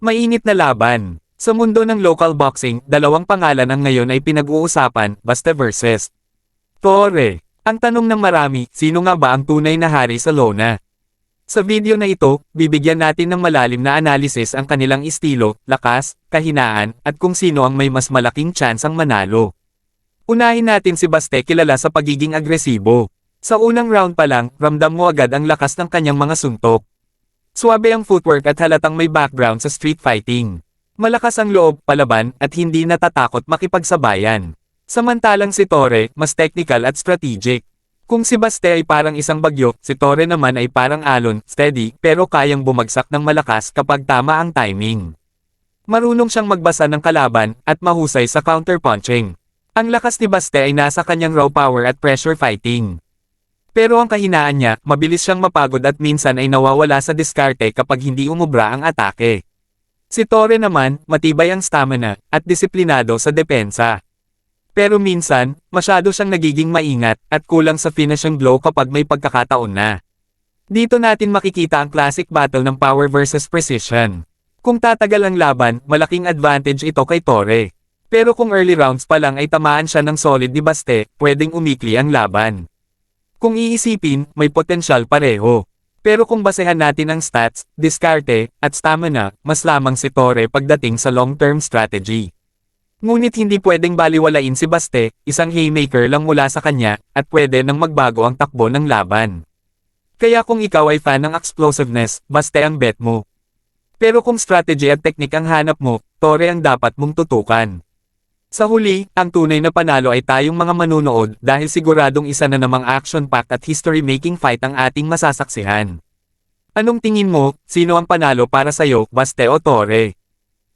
Mainit na laban. Sa mundo ng local boxing, dalawang pangalan ang ngayon ay pinag-uusapan, basta versus. Tore. Ang tanong ng marami, sino nga ba ang tunay na hari sa lona? Sa video na ito, bibigyan natin ng malalim na analysis ang kanilang estilo, lakas, kahinaan, at kung sino ang may mas malaking chance ang manalo. Unahin natin si Baste kilala sa pagiging agresibo. Sa unang round pa lang, ramdam mo agad ang lakas ng kanyang mga suntok. Suwabe ang footwork at halatang may background sa street fighting. Malakas ang loob, palaban, at hindi natatakot makipagsabayan. Samantalang si Torre, mas technical at strategic. Kung si Baste ay parang isang bagyo, si Torre naman ay parang alon, steady, pero kayang bumagsak ng malakas kapag tama ang timing. Marunong siyang magbasa ng kalaban, at mahusay sa counterpunching. Ang lakas ni Baste ay nasa kanyang raw power at pressure fighting. Pero ang kahinaan niya, mabilis siyang mapagod at minsan ay nawawala sa diskarte kapag hindi umubra ang atake. Si Torre naman, matibay ang stamina, at disiplinado sa depensa. Pero minsan, masyado siyang nagiging maingat, at kulang sa finishing blow kapag may pagkakataon na. Dito natin makikita ang classic battle ng power versus precision. Kung tatagal ang laban, malaking advantage ito kay Torre. Pero kung early rounds pa lang ay tamaan siya ng solid ni Baste, pwedeng umikli ang laban. Kung iisipin, may potensyal pareho. Pero kung basehan natin ang stats, diskarte, at stamina, mas lamang si Torre pagdating sa long-term strategy. Ngunit hindi pwedeng baliwalain si Baste, isang haymaker lang mula sa kanya, at pwede nang magbago ang takbo ng laban. Kaya kung ikaw ay fan ng explosiveness, Baste ang bet mo. Pero kung strategy at technique ang hanap mo, Torre ang dapat mong tutukan. Sa huli, ang tunay na panalo ay tayong mga manunood dahil siguradong isa na namang action-packed at history-making fight ang ating masasaksihan. Anong tingin mo, sino ang panalo para sa'yo, Baste o Torre?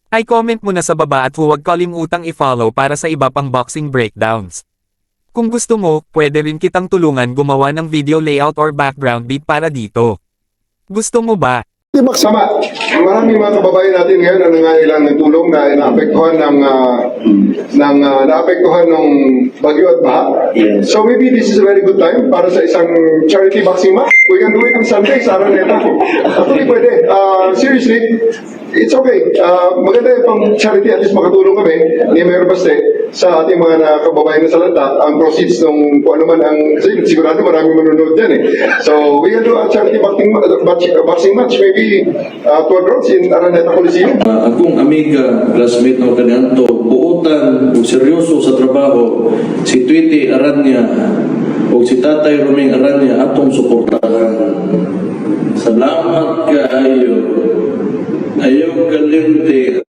Ay comment mo na sa baba at huwag kalimutang i-follow para sa iba pang boxing breakdowns. Kung gusto mo, pwede rin kitang tulungan gumawa ng video layout or background beat para dito. Gusto mo ba? Di magsama. Maraming mga kababayan natin ngayon na nangailangan ng tulong na naapektuhan ng uh, ng uh, naapektuhan ng bagyo at baha. Yes. So maybe this is a very good time para sa isang charity boxing match. We can do it on Sunday sa Araneta. Actually pwede. Uh, seriously, it's okay. Uh, maganda yung pang charity at least makatulong kami ni Mayor Baste sa ating mga na- kababayan na sa lanta. Ang proceeds ng kung ano man ang kasi sigurado maraming manonood dyan eh. So we can do a charity boxing, match, boxing match maybe uh, 12 rounds in Araneta Coliseum. Uh, akong amiga, classmate ng kanyanto, buutan, ug seryoso sa trabaho, si Tweety Aranya, o si Tatay Roming Aranya, atong suportahan. وكلمت